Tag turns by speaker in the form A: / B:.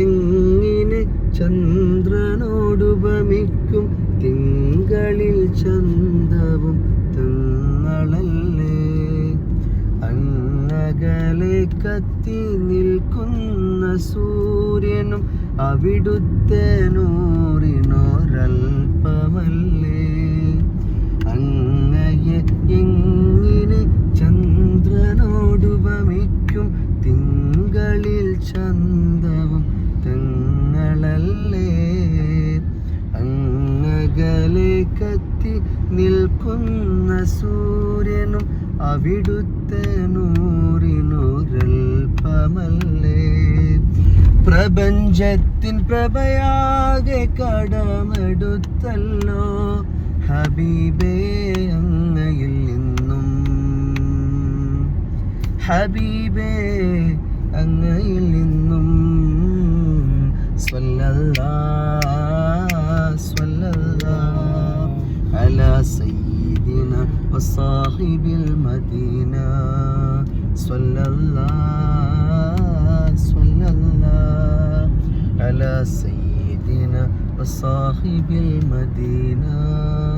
A: എങ്ങിനെ ചന്ദ്രനോടുപമിക്കും തിങ്കളിൽ ചന്തവും തങ്ങളല്ലേ? അങ്ങകലെ കത്തി നിൽക്കുന്ന സൂര്യനും അവിടുത്തെ നൂറിനോരൽപ്പമല്ലേ അങ്ങയെ എങ്ങിനെ ചന്ദ്രനോടുപമിക്കും തിങ്കളിൽ ചന്തവും കത്തി നിൽക്കുന്ന സൂര്യനും അവിടുത്തെ നൂറിനൂരൽപ്പമല്ലേ? പ്രപഞ്ചത്തിൻ പ്രഭയാകെ കടമെടുത്തല്ലോ ഹബീബേ അങ്ങയിൽ നിന്നും. ഹബീബേ അങ്ങയിൽ നിന്നും. وصاحب المدينة. صلى الله صلى الله على سيدنا وصاحب المدينة.